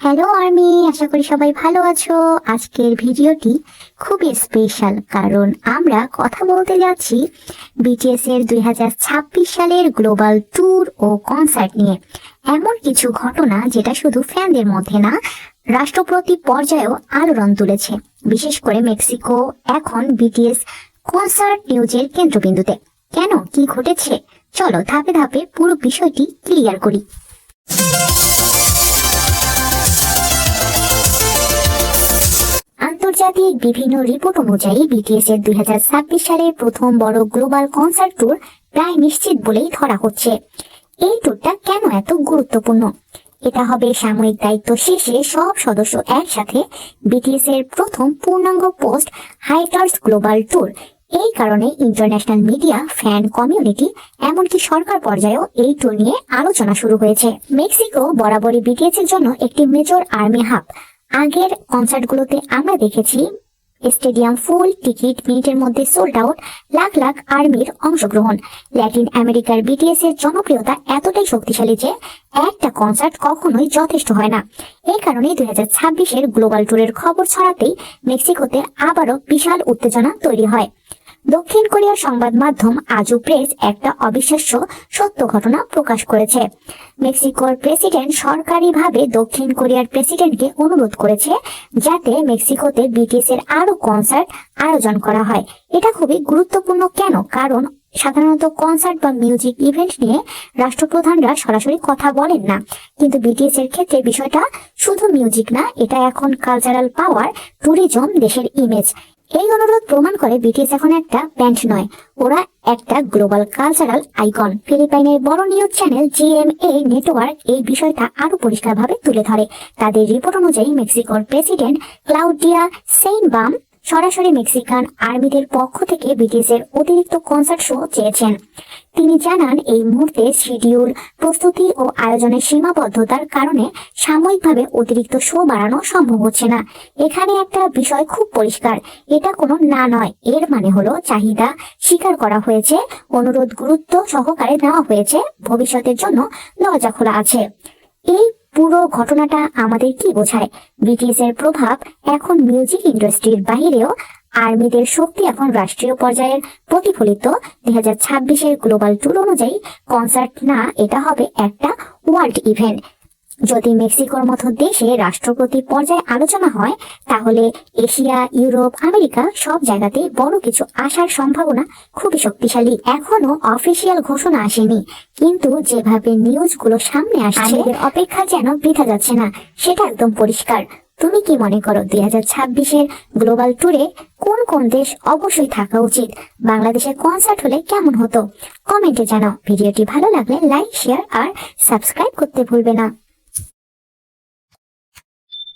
Hello army আশা করি সবাই ভালো আছো। আজকের ভিডিওটি খুবই স্পেশাল কারণ আমরা কথা বলতে যাচ্ছি বিটিএস এর দুই সালের গ্লোবাল ট্যুর ও কনসার্ট নিয়ে। এমন কিছু ঘটনা যেটা শুধু ফ্যানদের মধ্যে না রাষ্ট্রপতি পর্যায়েও আলোড়ন তুলেছে। বিশেষ করে মেক্সিকো এখন বিটিএস কনসার্ট নিউজের কেন্দ্রবিন্দুতে। কেন? কি ঘটেছে? চলো ধাপে ধাপে পুরো বিষয়টি ক্লিয়ার করি। আন্তর্জাতিক বিভিন্ন রিপোর্ট অনুযায়ী বিটিএস এর দুই সালের প্রথম বড় গ্লোবাল কনসার্ট ট্যুর প্রায় নিশ্চিত বলেই ধরা হচ্ছে। এই ট্যুরটা কেন এত গুরুত্বপূর্ণ? এটা হবে সাময়িক দায়িত্ব শেষে সব সদস্য একসাথে বিটিএস এর প্রথম পূর্ণাঙ্গ পোস্ট হাইটার্স গ্লোবাল ট্যুর এই কারণে ইন্টারন্যাশনাল মিডিয়া ফ্যান কমিউনিটি এমনকি সরকার পর্যায়েও এই ট্যুর নিয়ে আলোচনা শুরু হয়েছে। মেক্সিকো বরাবরই বিটিএস এর জন্য একটি মেজর আর্মি হাব আগের কনসার্টগুলোতে আমরা দেখেছি, স্টেডিয়াম ফুল, টিকিট, মিনিটের মধ্যে সোল্ড আউট লাখ লাখ আর্মির অংশগ্রহণ। ল্যাটিন আমেরিকার বিটিএস এর জনপ্রিয়তা এতটাই শক্তিশালী যে একটা কনসার্ট কখনোই যথেষ্ট হয় না। এই কারণে দুই হাজার ছাব্বিশের গ্লোবাল ট্যুরের খবর ছড়াতেই মেক্সিকোতে আবারও বিশাল উত্তেজনা তৈরি হয়। দক্ষিণ কোরিয়ার সংবাদ মাধ্যম আজু প্রেস একটা অবিশ্বাস্য সত্য ঘটনা প্রকাশ করেছে। মেক্সিকোর প্রেসিডেন্ট সরকারিভাবে দক্ষিণ কোরিয়ার প্রেসিডেন্টকে অনুরোধ করেছে যাতে মেক্সিকোতে বিটিএস এর আরও কনসার্ট আয়োজন করা হয়। এটা খুবই গুরুত্বপূর্ণ কেন? কারণ সাধারণত কনসার্ট বা মিউজিক ইভেন্ট নিয়ে রাষ্ট্রপ্রধানরা সরাসরি কথা বলেন না। কিন্তু বিটিএস এর ক্ষেত্রে বিষয়টা শুধু মিউজিক না, এটা এখন কালচারাল পাওয়ার ট্যুরিজম দেশের ইমেজ এই অনুরোধ প্রমাণ করে বিটিএস এখন একটা ব্যান্ড নয়। ওরা একটা গ্লোবাল কালচারাল আইকন। ফিলিপাইনের বড় নিউজ চ্যানেল জিএমএ নেটওয়ার্ক এই বিষয়টা আরও পরিষ্কারভাবে তুলে ধরে। তাদের রিপোর্ট অনুযায়ী মেক্সিকোর প্রেসিডেন্ট ক্লাউডিয়া সেইনবাম সরাসরি মেক্সিকান আর্মিদের পক্ষ থেকে এর অতিরিক্ত কনসার্ট শো চেয়েছেন। তিনি জানান, এই মুহূর্তে শিডিউল, প্রস্তুতি ও আয়োজনের সীমাবদ্ধতার কারণে সাময়িকভাবে অতিরিক্ত শো বাড়ানো সম্ভব হচ্ছে না। এখানে একটা বিষয় খুব পরিষ্কার, এটা কোনো না নয়। এর মানে হলো চাহিদা স্বীকার করা হয়েছে, অনুরোধ গুরুত্ব সহকারে নেওয়া হয়েছে, ভবিষ্যতের জন্য দরজা খোলা আছে। এই পুরো ঘটনাটা আমাদের কি বোঝায়। ব্রিটিশ এর প্রভাব এখন মিউজিক ইন্ডাস্ট্রির বাহিরেও আর্মিদের শক্তি এখন রাষ্ট্রীয় পর্যায়ের প্রতিফলিত। দুই হাজার ছাব্বিশের গ্লোবাল ট্যুর অনুযায়ী কনসার্ট না, এটা হবে একটা ওয়ার্ল্ড ইভেন্ট। যদি মেক্সিকোর মতো দেশে রাষ্ট্রপতি পর্যায়ে আলোচনা হয় তাহলে এশিয়া ইউরোপ আমেরিকা সব জায়গাতে বড় কিছু আসার সম্ভাবনা খুবই শক্তিশালী। এখনও অফিসিয়াল ঘোষণা আসেনি কিন্তু যেভাবে নিউজগুলো সামনে আসছে অপেক্ষা যেন বৃথা যাচ্ছে না সেটা একদম পরিষ্কার। তুমি কি মনে করো দুই হাজার ছাব্বিশের গ্লোবাল ট্যুরে কোন কোন দেশ অবশ্যই থাকা উচিত? বাংলাদেশের কনসার্ট হলে কেমন হতো? কমেন্টে জানাও। ভিডিওটি ভালো লাগলে লাইক শেয়ার আর সাবস্ক্রাইব করতে ভুলবে না।